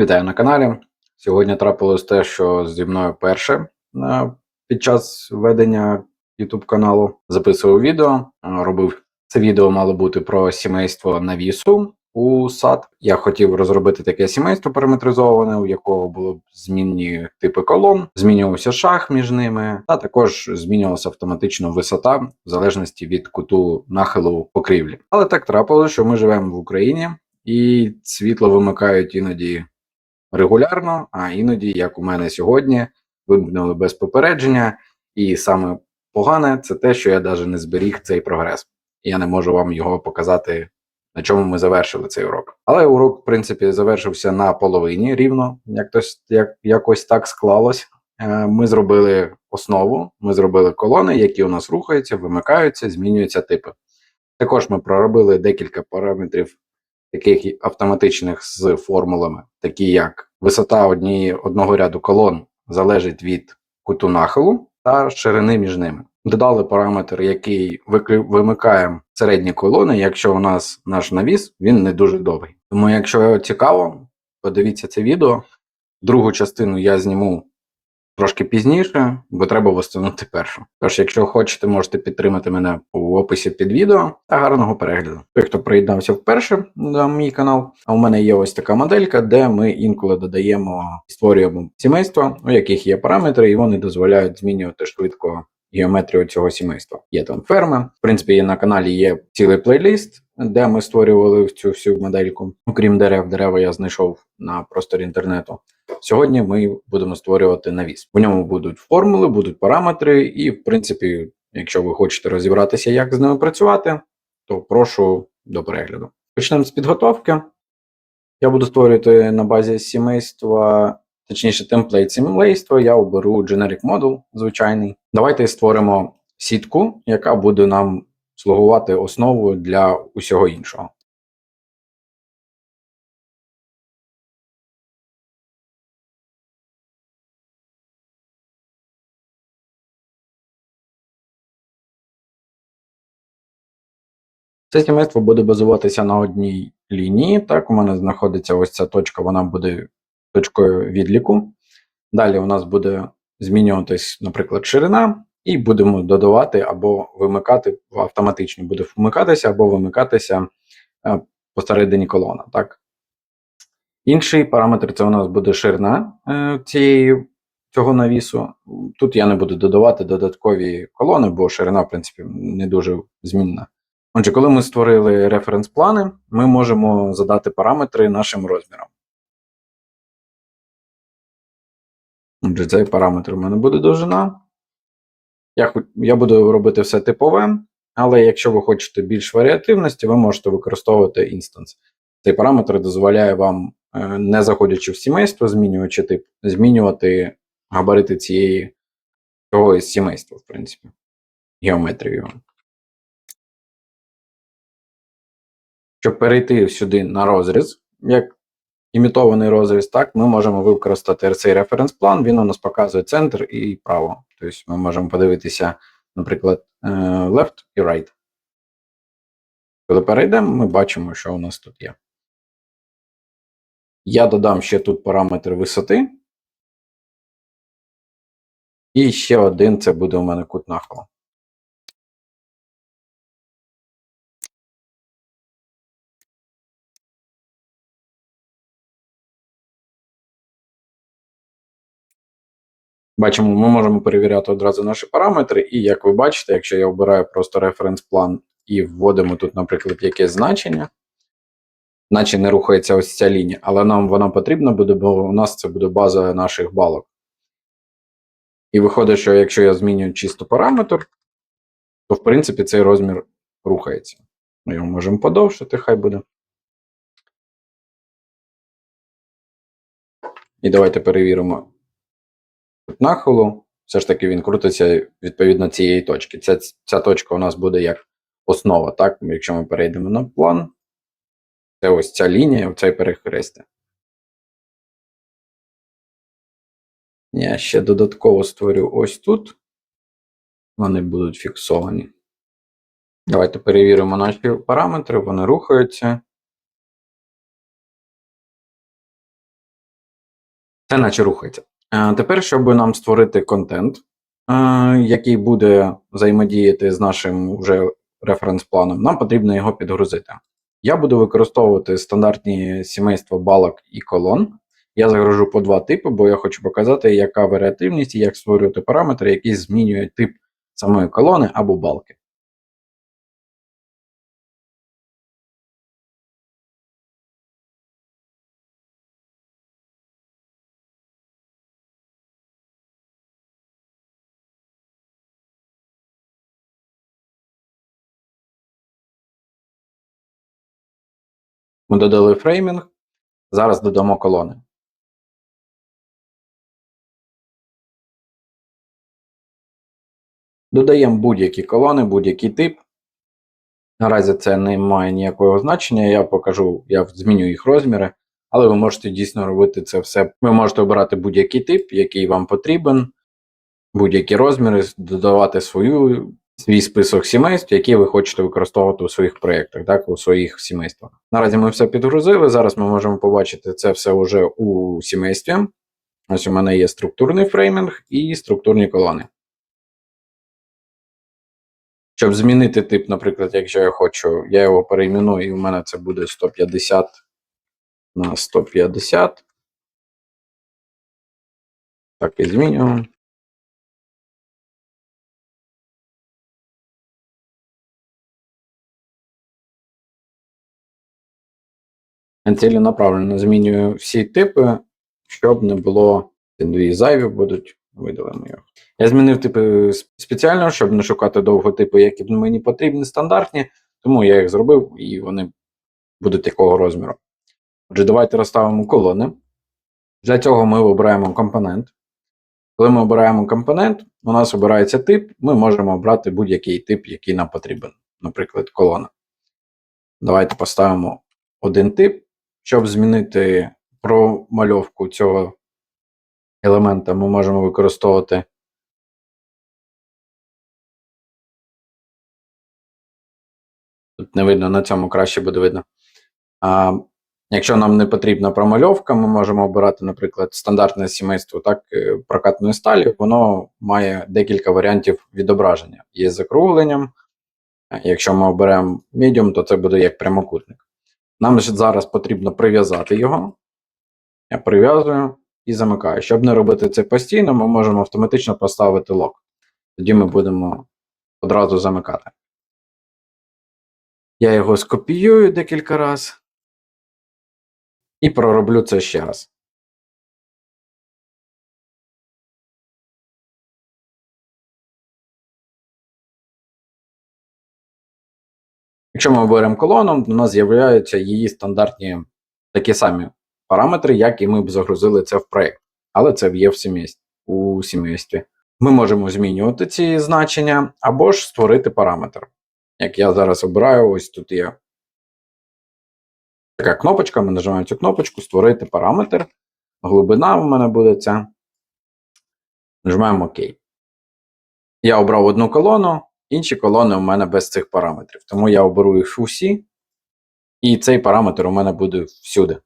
Вітаю на каналі. Сьогодні трапилось те, що зі мною перше е, під час ведення YouTube каналу записував відео. е, Робив це відео мало бути про сімейство навісу у сад. Я хотів розробити таке сімейство параметризоване, у якого було б змінні типи колон, змінювався шах між ними, та також змінювалася автоматично висота в залежності від куту нахилу покрівлі. Але так трапилося, що ми живемо в Україні. І світло вимикають іноді регулярно, а іноді, як у мене сьогодні, вимкнули без попередження. І саме погане це те, що я навіть не зберіг цей прогрес. Я не можу вам його показати, на чому ми завершили цей урок. Але урок, в принципі, завершився на половині рівно, як тось, як, якось так склалось. Е, Ми зробили основу, ми зробили колони, які у нас рухаються, вимикаються, змінюються типи. Також ми проробили декілька параметрів таких автоматичних з формулами, такі як висота однієї одного ряду колон залежить від куту нахилу та ширини між ними. Додали параметр, який вимикає середні колони, якщо у нас наш навіс він не дуже довгий. Тому, якщо цікаво, подивіться це відео. Другу частину я зніму трошки пізніше, бо треба восстановити першу. Тож, якщо хочете, можете підтримати мене у описі під відео та гарного перегляду. Той, хто приєднався вперше на мій канал, а у мене є ось така моделька, де ми інколи додаємо створюємо сімейства, у яких є параметри, і вони дозволяють змінювати швидко. Геометрію цього сімейства. Є там ферми. В принципі, на каналі є цілий плейліст, де ми створювали цю всю модельку. Окрім дерев, дерева я знайшов на просторі інтернету. Сьогодні ми будемо створювати навіс. В ньому будуть формули, будуть параметри, і, в принципі, якщо ви хочете розібратися, як з ними працювати, то прошу до перегляду. Почнемо з підготовки. Я буду створювати на базі сімейства, точніше, темплейт сімейства. Я оберу Generic Model, звичайний. Давайте створимо сітку, яка буде нам слугувати основою для усього іншого. Це сімейство буде базуватися на одній лінії. Так, у мене знаходиться ось ця точка, вона буде точкою відліку. Далі у нас буде змінюватись, наприклад, ширина, і будемо додавати або вимикати автоматично буде вмикатися або вимикатися е, посередині колона. Так? Інший параметр це у нас буде ширина е, цієї, цього навісу. Тут я не буду додавати додаткові колони, бо ширина, в принципі, не дуже змінна. Отже, коли ми створили референс-плани, ми можемо задати параметри нашим розмірам. Отже, цей параметр у мене буде довжина. Я, я буду робити все типове, але якщо ви хочете більш варіативності, ви можете використовувати інстанс. Цей параметр дозволяє вам, е, не заходячи в сімейство, змінюючи тип, змінювати габарити цієї цього із сімейства, в принципі, геометрію. Щоб перейти сюди на розріз, як імітований розріз, так, ми можемо використати цей референс-план, він у нас показує центр і право. Тобто ми можемо подивитися, наприклад, е, left і right. Коли перейдемо, ми бачимо, що у нас тут є. Я додам ще тут параметр висоти. І ще один це буде у мене кут нахилу. Бачимо, ми можемо перевіряти одразу наші параметри, і як ви бачите, якщо я обираю просто референс-план і вводимо тут, наприклад, якесь значення, наче не рухається ось ця лінія, але нам вона потрібна буде, бо у нас це буде база наших балок. І виходить, що якщо я змінюю чисто параметр, то в принципі цей розмір рухається. Ми його можемо подовшити, хай буде. І давайте перевіримо нахилу, все ж таки він крутиться відповідно цієї точки. Ця, ця точка у нас буде як основа, так? Якщо ми перейдемо на план, це ось ця лінія, оцей перехрестя. Я ще додатково створю ось тут. Вони будуть фіксовані. Давайте перевіримо наші параметри, вони рухаються. Це наче рухається. Е, Тепер, щоб нам створити контент, е, який буде взаємодіяти з нашим вже референс-планом, нам потрібно його підгрузити. Я буду використовувати стандартні сімейства балок і колон. Я загружу по два типи, бо я хочу показати, яка варіативність і як створювати параметри, які змінюють тип самої колони або балки. Ми додали фреймінг, зараз додамо колони. Додаємо будь-які колони, будь-який тип. Наразі це не має ніякого значення. Я покажу, я зміню їх розміри, але ви можете дійсно робити це все. Ви можете обирати будь-який тип, який вам потрібен, будь-які розміри, додавати свою, свій список сімейств, які ви хочете використовувати у своїх проєктах, так, у своїх сімействах. Наразі ми все підгрузили. Зараз ми можемо побачити це все вже у сімействі. Ось у мене є структурний фреймінг і структурні колони. Щоб змінити тип, наприклад, якщо я хочу, я його перейменую, і у мене це буде 150 на 150. Так, і змінюємо. Ціленаправленно змінюю всі типи, щоб не було дві зайві будуть. Видалимо його. Я змінив типи спеціально, щоб не шукати довго типи, які мені потрібні, стандартні, тому я їх зробив і вони будуть такого розміру. Отже, давайте розставимо колони. Для цього ми обираємо компонент. Коли ми обираємо компонент, у нас обирається тип, ми можемо обрати будь-який тип, який нам потрібен, наприклад, колона. Давайте поставимо один тип, щоб змінити промальовку цього елемента ми можемо використовувати тут не видно, на цьому краще буде видно. А, Якщо нам не потрібна промальовка, ми можемо обирати, наприклад, стандартне сімейство так, е, прокатної сталі, воно має декілька варіантів відображення. Є з закругленням. Якщо ми оберемо medium, то це буде як прямокутник. Нам зараз потрібно прив'язати його. Я прив'язую і замикаю. Щоб не робити це постійно, ми можемо автоматично поставити лок. Тоді ми будемо одразу замикати. Я його скопіюю декілька разів і пророблю це ще раз. Якщо ми оберемо колону, у нас з'являються її стандартні такі самі параметри, як і ми б загрузили це в проєкт. Але це є в сімействі, у сімействі. Ми можемо змінювати ці значення або ж створити параметр. Як я зараз обираю, ось тут є така кнопочка, ми нажимаємо цю кнопочку, створити параметр. Глибина в мене буде ця. Нажимаємо ОК. Я обрав одну колону, інші колони у мене без цих параметрів. Тому я оберу їх усі, і цей параметр у мене буде всюди.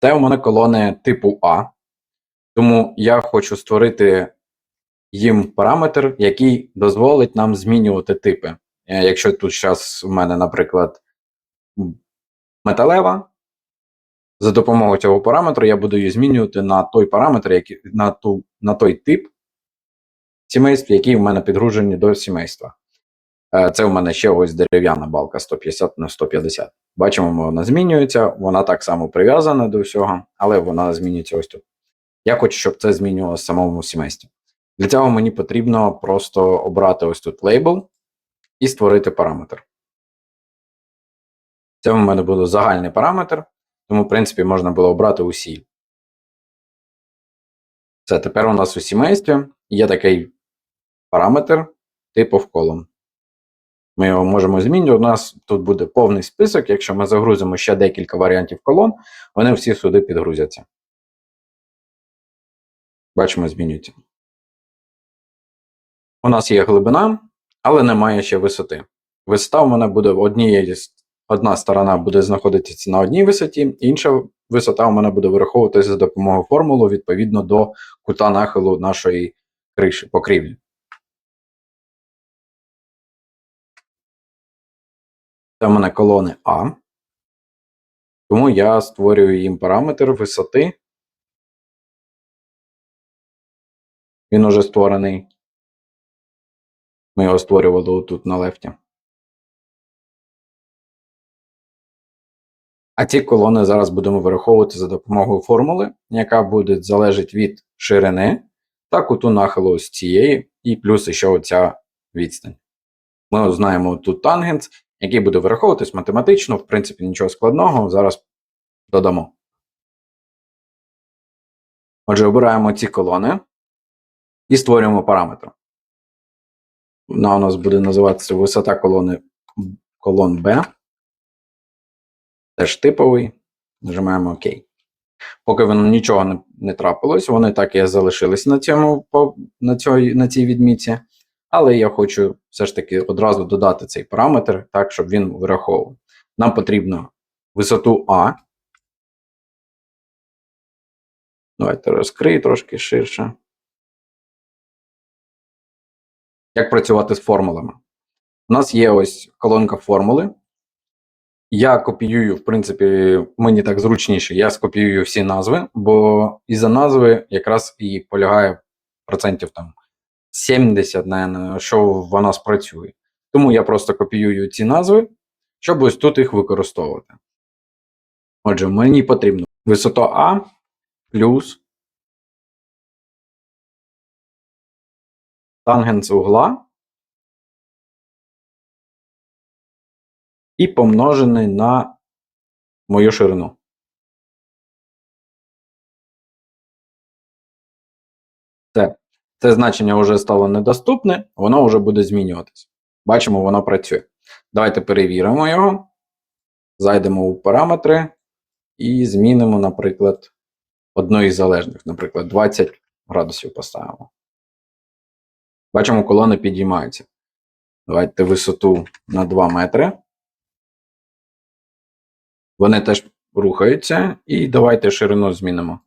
Це у мене колони типу А. Тому я хочу створити їм параметр, який дозволить нам змінювати типи. Е, Якщо тут зараз у мене, наприклад, металева, за допомогою цього параметру я буду її змінювати на той параметр, на, ту, на той тип сімейств, який у мене підгружені до сімейства. Е, Це у мене ще ось дерев'яна балка 150 на 150. Бачимо, вона змінюється, вона так само прив'язана до всього, але вона змінюється ось тут. Я хочу, щоб це змінювалося в самому сімействі. Для цього мені потрібно просто обрати ось тут лейбл і створити параметр. Це у мене буде загальний параметр, тому, в принципі, можна було обрати усі. Це тепер у нас у сімействі є такий параметр типу в колон. Ми його можемо змінювати. У нас тут буде повний список. Якщо ми загрузимо ще декілька варіантів колон, вони всі сюди підгрузяться. Бачимо, змінюється. У нас є глибина, але немає ще висоти. Висота у мене буде однієї, одна сторона буде знаходитися на одній висоті, інша висота у мене буде вираховуватися за допомогою формули відповідно до кута нахилу нашої криші покрівлі. Це в мене колони А. Тому я створюю їм параметр висоти. Він уже створений. Ми його створювали тут на лефті. А ці колони зараз будемо вираховувати за допомогою формули, яка буде залежати від ширини та куту нахилу ось цієї, і плюс ще оця відстань. Ми знаємо тут тангенс, який буде вираховуватись математично, в принципі, нічого складного. Зараз додамо. Отже, обираємо ці колони і створюємо параметр. Вона у нас буде називатися висота колони колон B. Теж типовий. Нажимаємо ОК. Поки воно нічого не, не трапилось, вони так і залишились на, цьому, на, цій, на цій відмітці. Але я хочу все ж таки одразу додати цей параметр, так, щоб він враховував. Нам потрібно висоту А. Давайте розкрию трошки ширше. Як працювати з формулами? У нас є ось колонка формули. Я копіюю, в принципі, мені так зручніше, я скопіюю всі назви, бо із-за назви якраз і полягає процентів там 70, наверное, що вона спрацює. Тому я просто копіюю ці назви, щоб ось тут їх використовувати. Отже, мені потрібно висота А плюс тангенс угла і помножений на мою ширину. Це, значення вже стало недоступне, воно вже буде змінюватися. Бачимо, воно працює. Давайте перевіримо його. Зайдемо у параметри і змінимо, наприклад, одну із залежних, наприклад, 20 градусів поставимо. Бачимо, колони підіймаються. Давайте висоту на 2 метри. Вони теж рухаються. І давайте ширину змінимо.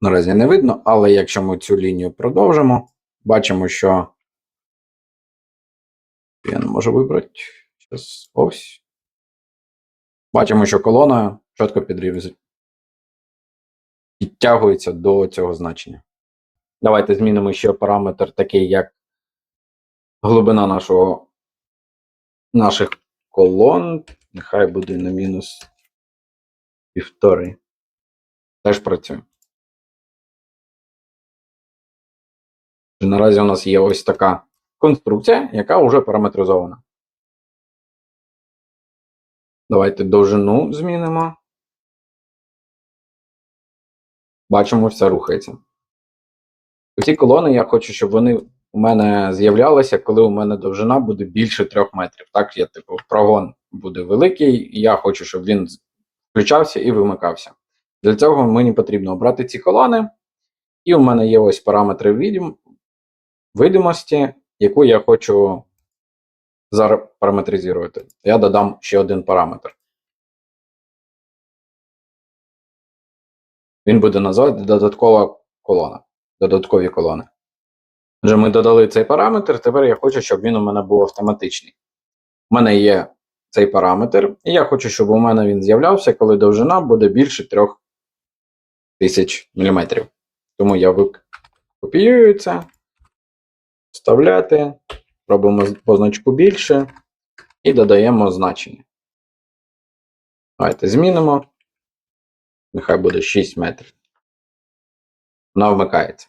Наразі не видно, але якщо ми цю лінію продовжимо, бачимо, що я не можу вибрати. Щас ось. Бачимо, що колона чітко підріз... підтягується до цього значення. Давайте змінимо ще параметр такий, як глибина нашого, наших колон. Нехай буде на мінус півтори. Теж працює. Наразі у нас є ось така конструкція, яка вже параметризована. Давайте довжину змінимо. Бачимо, все рухається. Ці колони я хочу, щоб вони у мене з'являлися, коли у мене довжина буде більше 3 метрів. Так, я типу прогон буде великий, і я хочу, щоб він включався і вимикався. Для цього мені потрібно обрати ці колони. І у мене є ось параметри видимості, яку я хочу зараз параметризувати. Я додам ще один параметр. Він буде називати додаткова колона. Додаткові колони. Отже, ми додали цей параметр. Тепер я хочу, щоб він у мене був автоматичний. У мене є цей параметр, і я хочу, щоб у мене він з'являвся, коли довжина буде більше 3000 мм. Тому я копіюю це, вставляти, робимо позначку більше і додаємо значення. Давайте змінимо. Нехай буде 6 метрів. Вона вмикається.